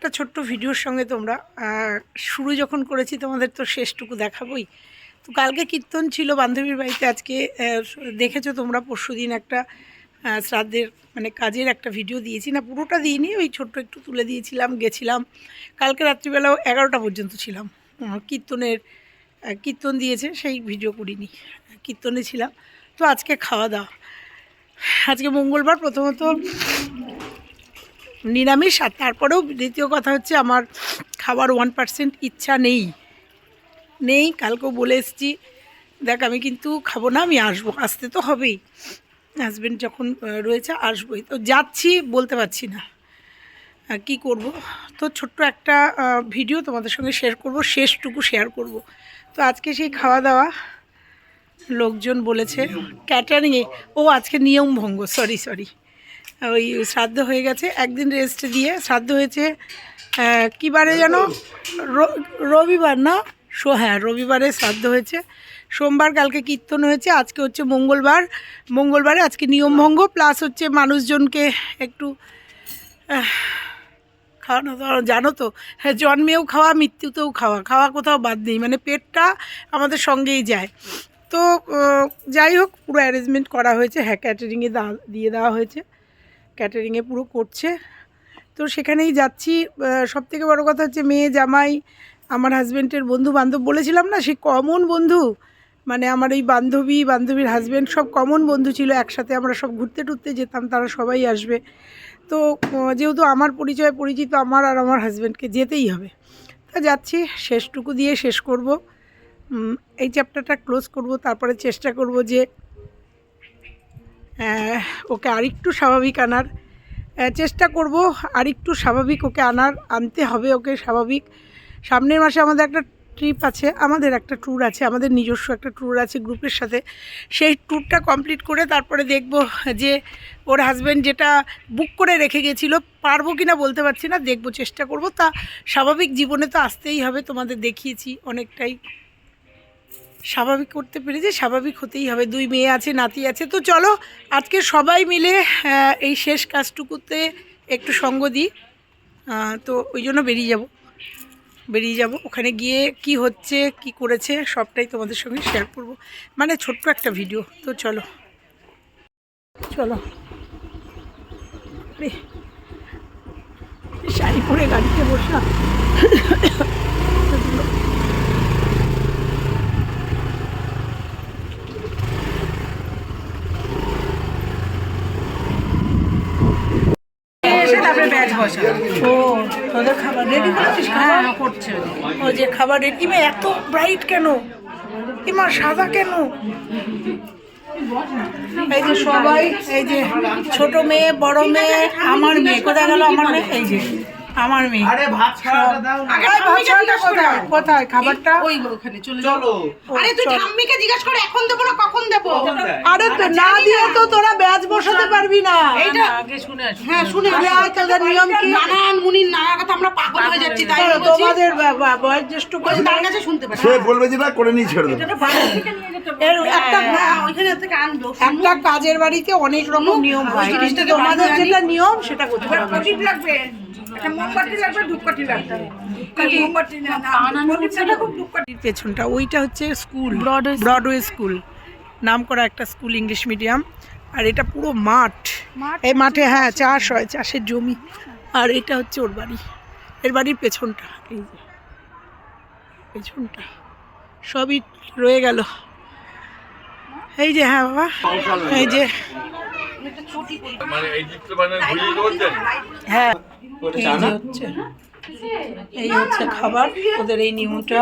একটা ছোট্ট ভিডিওর সঙ্গে তোমরা শুরু যখন করেছি তোমাদের তো শেষটুকু দেখাবোই। তো কালকে কীর্তন ছিল বান্ধবীর বাড়িতে, আজকে দেখেছ তোমরা পরশু দিন একটা শ্রাদ্ধের মানে কাজের একটা ভিডিও দিয়েছি। না, পুরোটা দিইনি, ওই ছোট্ট একটু তুলে দিয়েছিলাম, গেছিলাম। কালকে রাত্রিবেলাও এগারোটা পর্যন্ত ছিলাম। কীর্তনের কীর্তন দিয়েছে, সেই ভিডিও করিনি, কীর্তনে ছিলাম। তো আজকে খাওয়া দাওয়া। আজকে মঙ্গলবার প্রথমত নিরামিষ আর তারপরেও দ্বিতীয় কথা হচ্ছে আমার খাবার ওয়ান পার্সেন্ট ইচ্ছা নেই। নেই কালকেও বলে এসেছি দেখ আমি কিন্তু খাব না আমি আসব আসতে তো হবেই। হাজব্যান্ড যখন রয়েছে আসবোই। তো যাচ্ছি বলতে পারছি না। কি করব? তো ছোট্ট একটা ভিডিও তোমাদের সঙ্গে শেয়ার করব শেষটুকু শেয়ার করব। তো আজকে সেই খাওয়া দাওয়া লোকজন বলেছে ক্যাটারিংয়ে ও আজকে নিয়ম ভঙ্গ সরি সরি ওই শ্রাদ্ধ হয়ে গেছে। একদিন রেস্ট দিয়ে শ্রাদ্ধ হয়েছে কী বারে যেন রবিবার না? সো হ্যাঁ রবিবারে শ্রাদ্ধ হয়েছে। সোমবার কালকে কীর্তন হয়েছে, আজকে হচ্ছে মঙ্গলবার। মঙ্গলবারে আজকে নিয়মভঙ্গ প্লাস হচ্ছে মানুষজনকে একটু খাওয়ানো তো জানো তো? হ্যাঁ জন্মেও খাওয়া, মৃত্যুতেও খাওয়া খাওয়া কোথাও বাদ নেই মানে পেটটা আমাদের সঙ্গেই যায়। তো যাই হোক, পুরো অ্যারেঞ্জমেন্ট করা হয়েছে হ্যাঁ ক্যাটারিংয়ে দিয়ে দেওয়া হয়েছে। ক্যাটারিংয়ে পুরো করছে। তো সেখানেই যাচ্ছি। সব থেকে বড়ো কথা হচ্ছে মেয়ে, জামাই, আমার হাজব্যান্ডের বন্ধু বান্ধব বলেছিলাম না? সে কমন বন্ধু। মানে আমার এই বান্ধবী, বান্ধবীর হাজব্যান্ড সব কমন বন্ধু ছিল। একসাথে আমরা সব ঘুরতে টুরতে যেতাম, তারা সবাই আসবে। তো যেহেতু আমার পরিচয় পরিচিত, আমার আর আমার হাজব্যান্ডকে যেতেই হবে। তা যাচ্ছি, শেষটুকু দিয়ে শেষ করব। এই চ্যাপ্টারটা ক্লোজ করব, তারপরে চেষ্টা করব যে ওকে আরেকটু স্বাভাবিক আনার চেষ্টা করব আরেকটু স্বাভাবিক ওকে আনার, আনতে হবে ওকে স্বাভাবিক। সামনের মাসে আমাদের একটা ট্রিপ আছে, আমাদের একটা ট্যুর আছে, আমাদের নিজস্ব একটা ট্যুর আছে গ্রুপের সাথে। সেই ট্যুরটা কমপ্লিট করে তারপরে দেখব যে ওর হাজব্যান্ড যেটা বুক করে রেখে গেছিল, পারব কি না বলতে পারছি না, দেখব, চেষ্টা করব। তা স্বাভাবিক জীবনে তো আসতেই হবে, তোমাদের দেখিয়েছি অনেকটাই। স্বাভাবিক করতে পেরেছি স্বাভাবিক হতেই হবে। দুই মেয়ে আছে, নাতি আছে। তো চলো, আজকে সবাই মিলে এই শেষ কাজটুকুতে একটু সঙ্গ দিই। তো ওই জন্য বেরিয়ে যাব। বেরিয়ে যাব। ওখানে গিয়ে কি হচ্ছে, কি করেছে, সবটাই তোমাদের সঙ্গে শেয়ার করব। মানে ছোট্ট একটা ভিডিও তো চলো। চলো। শাড়ি পরে গাড়িতে বসা এসে বসা ও তোদের খাবার রেডি করেছিস? খাবার? হ্যাঁ করছে। ও যে খাবার রেডি এত ব্রাইট কেন? ইমা সাদা কেন? এই যে সবাই এই যে ছোট মেয়ে বড় মেয়ে আমার মেয়ে কোথায় গেল আমার মেয়ে? এই যে। আমার মেয়ে। আরে ভাত ছাড়াটা দাও আগে ভাত ছাড়াটা কোথায়? কোথায়? খাবারটা? ওই ওখানে চলে চলো। আরে তুই ঠাম্মিকে জিজ্ঞাসা করে এখন দেবো না কখন দেবো? আরে তো না দিয়ে তো তোরা ব্যাচ বসাতে পারবি না। এইটা আগে শুনে আসি। হ্যাঁ শুনে আরে নিয়ম কি? নানান মুনির নানা কথা আমরা পাগল হয়ে যাচ্ছি তাই তোমাদের বয়োজ্যেষ্ঠ তার কাছে শুনতে পারি। সে বলবে যে না করে নিয়ে ছেড়ে দেবে। এর একটা হ্যাঁ ওইখানে থেকে আনব। একটা কাজের বাড়িতে অনেক রকম নিয়ম হয়। তোমাদের যেটা নিয়ম সেটা করতে হবে। লাগবে। পেছনটা ওইটা হচ্ছে স্কুল ব্রডওয়ে স্কুল। নাম করা একটা স্কুল ইংলিশ মিডিয়াম। আর এটা পুরো মাঠ। এই মাঠে হ্যাঁ চাষ হয় চাষের জমি। আর এটা হচ্ছে ওর বাড়ি। এর বাড়ির পেছনটা এই যে। পেছনটা। সবই রয়ে গেল। এই যে হ্যাঁ বাবা। এই যে। মানে হ্যাঁ। এই হচ্ছে খাবার ওদের এই নিয়মটা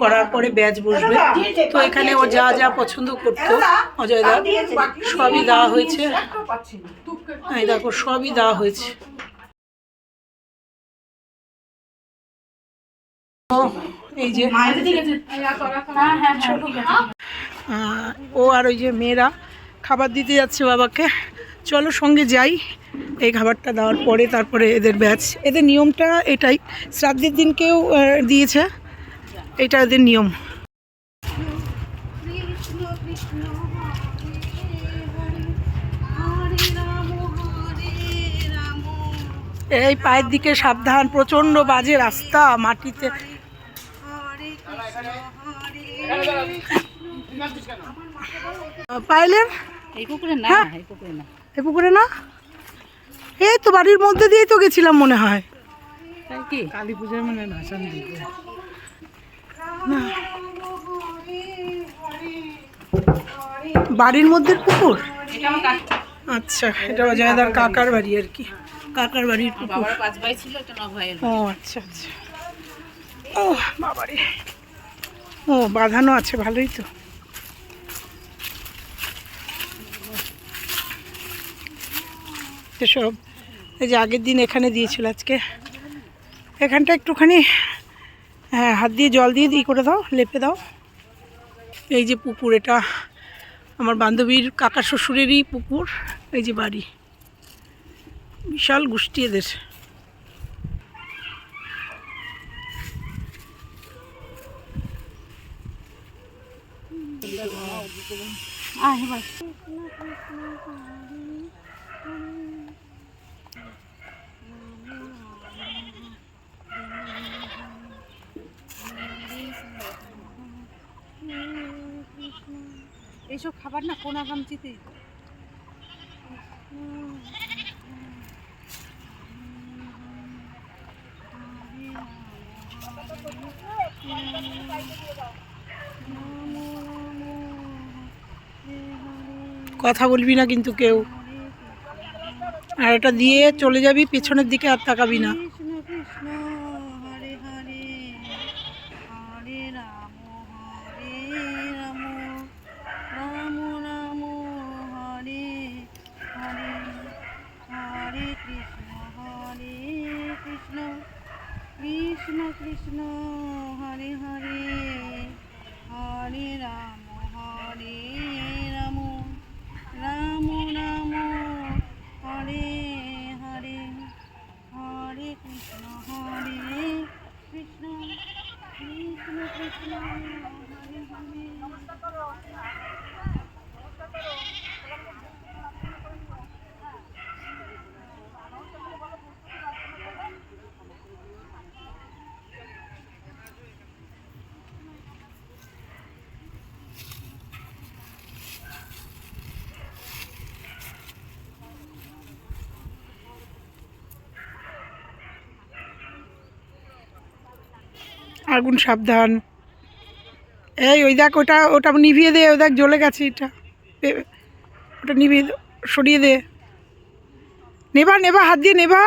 করার পরে ব্যাচ বসবে। তো এখানে ও যা যা পছন্দ করতো অজয় দা সবই দেওয়া হয়েছে। এই দেখো সবই দেওয়া হয়েছে। ও, এই যে ও আর ওই যে মেয়েরা খাবার দিতে যাচ্ছে বাবাকে। চলো সঙ্গে যাই। এই খাবারটা দেওয়ার পরে তারপরে এদের ব্যাচ। এদের নিয়মটা এটাই। শ্রাদ্ধের দিনকেও দিয়েছে। এটা এদের নিয়ম। এই পায়ের দিকে সাবধান প্রচণ্ড বাজে রাস্তা মাটিতে। পাইলেন এই পুকুরে না হ্যাঁ। এই পুকুরে না। এ পুকুরে না? এই তো বাড়ির মধ্যে দিয়েই তো গেছিলাম মনে হয়। কি? কালী পূজার মানে দিবে বাড়ির মধ্যে পুকুর? আচ্ছা এটা অজয়দার কাকার বাড়ি আর কি। কাকার বাড়ির পুকুর। বাবার পাঁচ ভাই ছিল এটা ন ভাইয়ের ও আচ্ছা আচ্ছা। ও বাবারে। ও বাঁধানো আছে ভালোই তো। এসব এই যে আগের দিন এখানে দিয়েছিল আজকে। এখানটা একটুখানি হ্যাঁ হাত দিয়ে জল দিয়ে ই করে দাও, লেপে দাও। এই যে পুকুর, এটা আমার বান্ধবীর কাকা শ্বশুরেরই পুকুর, এই যে বাড়ি। বিশাল গোষ্ঠী এদের। এইসব খাবার না কোনা গামচিতে কথা বলবি না কিন্তু কেউ। আর এটা দিয়ে চলে যাবি, পেছনের দিকে আর তাকাবি না। আগুন সাবধান। এই, ওই দেখ, ওটা ওটা নিভিয়ে দে, ওই দেখ, জ্বলে গেছে এটা। ওটা নিভিয়ে সরিয়ে দে। নেবা নেবা, হাত দিয়ে নেবা।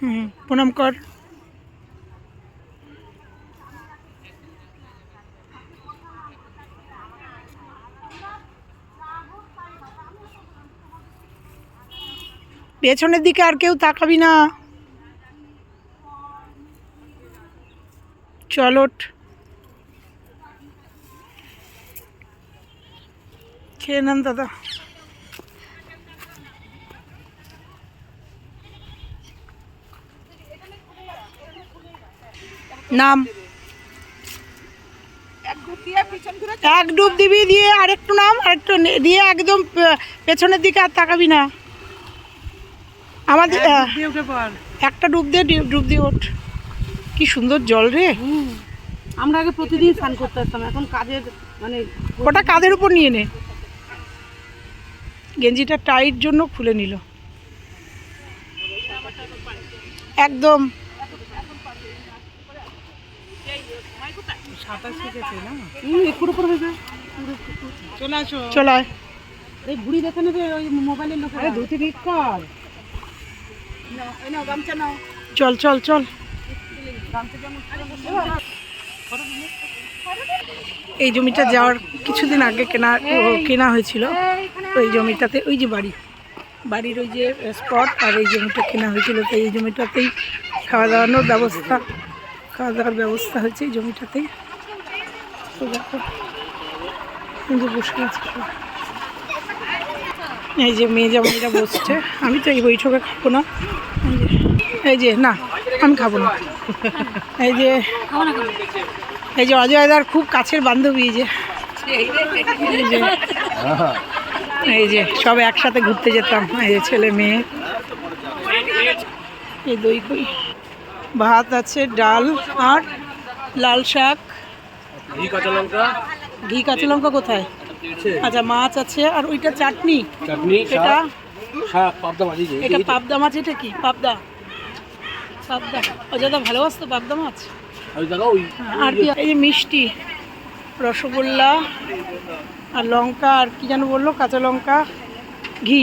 হুম, প্রণাম কর। পেছনের দিকে আর কেউ তাকাবি না। চলট খেয়ে নেন দাদা। নাম। এক ডুব দিবি দিয়ে আরেকটু নাম, আরেকটু দিয়ে একদম পেছনের দিকে আর তাকাবি না। আমাদের একটা ডুব দিয়ে ডুব দিয়ে ওঠ। কি সুন্দর জল রে। আমরা আগে প্রতিদিন স্নান করতে আসতাম এখন কাজের মানে ওটা কাদের উপর নিয়ে নে। গেঞ্জিটা টাইট জন্য খুলে নিল। একদম। চলে আসো। চলায় এই বুড়ি দেখে নেবে ওই মোবাইলের লোক ধুতি ঠিক কর। চল চল চল। এই জমিটা যাওয়ার কিছুদিন আগে কেনা কেনা হয়েছিল। ওই জমিটাতে, ওই যে বাড়ি। বাড়ির ওই যে স্পট আর এই জমিটা কেনা হয়েছিল। তো এই জমিটাতেই খাওয়া দাওয়ানোর ব্যবস্থা, খাওয়া দাওয়ার ব্যবস্থা হয়েছে এই জমিটাতেই। তো দেখো বসে আছে। এই যে মেয়ে জামাইরা বসছে আমি তো এই বৈঠকে খাব না। এই যে না আমি খাব না। এই যে এই যে অজয় অজয়দার খুব কাছের বান্ধবী এই যে। এই যে এই যে সব একসাথে ঘুরতে যেতাম এই যে ছেলে মেয়ে। এই দই কই? ভাত আছে ডাল আর লাল শাক। ঘি কাঁচা লঙ্কা? ঘি কাঁচা লঙ্কা কোথায়? আচ্ছা মাছ আছে আর ওইটা চাটনি। চাটনি এটা শাক পাবদা যে এটা পাবদা মাছ এটা কি? পাবদা। পাবদা। অযোধ্যা ভালোবাসতো পাবদা মাছ? আর কি এই মিষ্টি রসগোল্লা আর লঙ্কা আর কি যেন বলল কাঁচা লঙ্কা ঘি।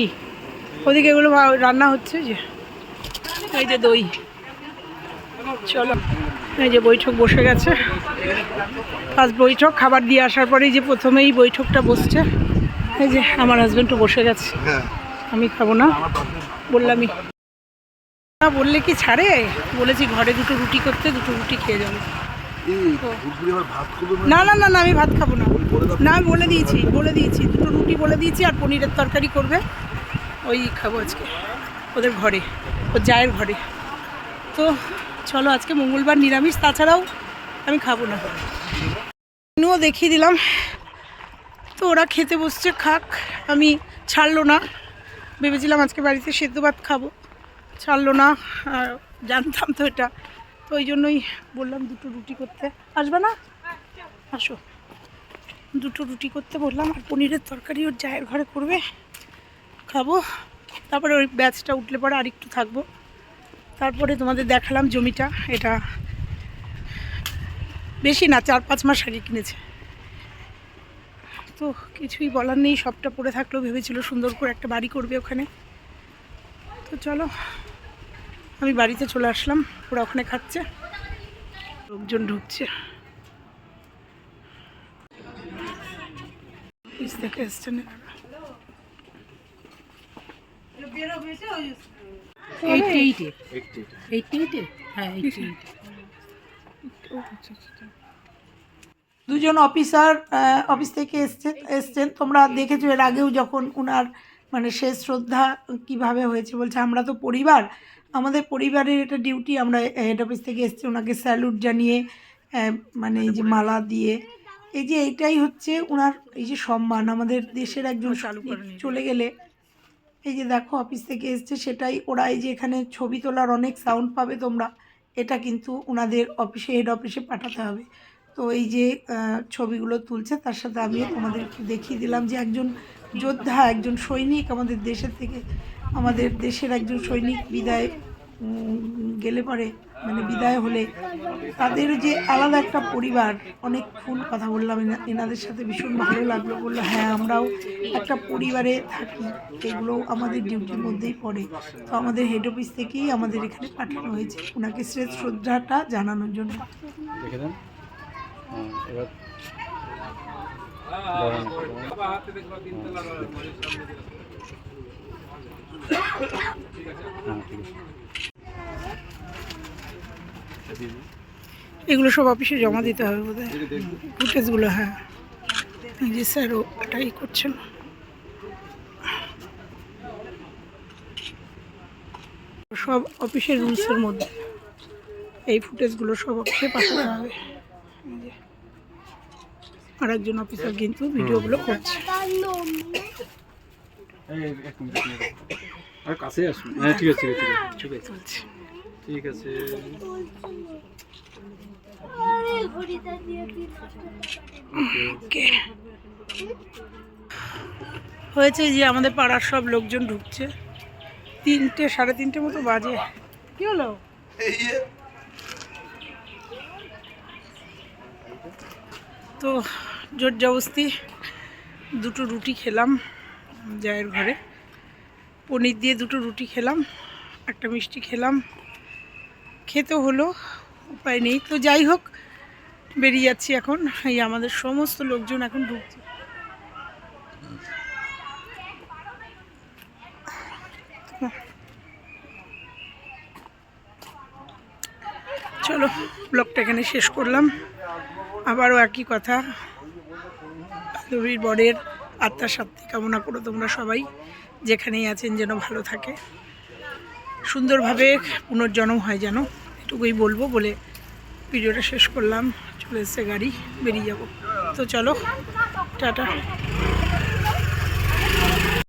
ওদিকে এগুলো রান্না হচ্ছে যে। এই যে দই। চলো। এই যে বৈঠক বসে গেছে। ফার্স্ট বৈঠক খাবার দিয়ে আসার পরেই যে প্রথমেই বৈঠকটা বসছে এই যে আমার হাজব্যান্ডও বসে গেছে। হ্যাঁ। আমি খাব না বললামই। না বললে কি ছাড়ে? বলেছি ঘরে দুটো রুটি করতে দুটো রুটি খেয়ে যাব। করবে না না না না আমি ভাত খাব না। না আমি বলে দিয়েছি বলে দিয়েছি। দুটো রুটি বলে দিয়েছি আর পনিরের তরকারি করবে। ওই খাব আজকে ওদের ঘরে ওর জায়ের ঘরে। তো চলো, আজকে মঙ্গলবার নিরামিষ, তাছাড়াও আমি খাব না। মেনুও দেখিয়ে দিলাম। তো ওরা খেতে বসছে, খাক, আমি ছাড়লো না। ভেবেছিলাম আজকে বাড়িতে সেদ্ধ ভাত খাব, ছাড়লো না, আর জানতাম তো এটা। তো ওই জন্যই বললাম দুটো রুটি করতে। আসবে না? আসো। দুটো রুটি করতে বললাম, আর পনিরের তরকারি ওর জায়ের ঘরে করবে। খাব। তারপরে ওই ব্যাচটা উঠলে পরে আর একটু থাকব। তারপরে তোমাদের দেখালাম জমিটা, এটা বেশি না, চার পাঁচ মাস আগে কিনেছে। তো কিছুই বলার নেই, সবটা পড়ে থাকলেও ভেবেছিল সুন্দর করে একটা বাড়ি করবে ওখানে। তো চলো, আমি বাড়িতে চলে আসলাম, ওরা ওখানে খাচ্ছে। লোকজন ঢুকছে। থেকে এসছেন এইটে এইটে হ্যাঁ এইটে দুজন অফিসার অফিস থেকে এসছেন এসছেন। তোমরা দেখেছ এর আগেও যখন ওনার মানে শেষ শ্রদ্ধা কীভাবে হয়েছে বলছে আমরা তো পরিবার আমাদের পরিবারের এটা ডিউটি আমরা হেড অফিস থেকে এসছি ওনাকে স্যালুট জানিয়ে মানে এই যে মালা দিয়ে। এই যে এইটাই হচ্ছে ওনার এই যে সম্মান আমাদের দেশের একজন চলে গেলে এই যে দেখো অফিস থেকে এসছে, সেটাই ওরা এই যে এখানে ছবি তোলার অনেক সাউন্ড পাবে তোমরা। এটা কিন্তু ওনাদের অফিসে হেড অফিসে পাঠাতে হবে। তো এই যে ছবিগুলো তুলছে, তার সাথে আমি তোমাদের দেখিয়ে দিলাম যে একজন যোদ্ধা, একজন সৈনিক আমাদের দেশের থেকে, আমাদের দেশের একজন সৈনিক বিদায় গেলে পরে মানে বিদায় হলে তাদের যে আলাদা একটা পরিবার, অনেক অনেকক্ষণ কথা বললাম, এনা- এনাদের সাথে ভীষণ ভালো লাগল, বলল হ্যাঁ আমরাও একটা পরিবারে থাকি এগুলো আমাদের ডিউটির মধ্যেই পড়ে। তো আমাদের হেড অফিস থেকেই আমাদের এখানে পাঠানো হয়েছে, ওনাকে শ্রেষ্ঠ শ্রদ্ধাটা জানানোর জন্য। এগুলো সব অফিসে জমা দিতে হবে বোধ হয় ফুটেজগুলো হ্যাঁ। যে স্যারও এটাই করছেন। সব অফিসের রুলসের মধ্যে। এই ফুটেজগুলো সব অফিসে পাঠাতে হবে। এই যে। আর একজন অফিসার কিন্তু ভিডিওগুলো করছে। কাছে আসুন। হ্যাঁ ঠিক আছে ঠিক আছে। ঠিক আছে ঠিক আছে। হয়েছে যে আমাদের পাড়ার সব লোকজন ঢুকছে। তিনটে সাড়ে তিনটে মতো বাজে। কি হলো? তো জোর জবস্তি দুটো রুটি খেলাম জায়ের ঘরে। পনির দিয়ে দুটো রুটি খেলাম একটা মিষ্টি খেলাম। খেতে হলো, উপায় নেই। তো যাই হোক, বেরিয়ে যাচ্ছি এখন। এই আমাদের সমস্ত লোকজন এখন ঢুকছে। চলো, ব্লগটা এখানে শেষ করলাম। আবারও একই কথা। রবির বরের আত্মার শান্তি কামনা করো তোমরা সবাই, যেখানেই আছেন যেন ভালো থাকে। সুন্দরভাবে পুনর্জন্ম হয় যেন, এটুকুই বলব বলে ভিডিওটা শেষ করলাম। চলে এসছে গাড়ি, বেরিয়ে যাব। তো চলো, টাটা।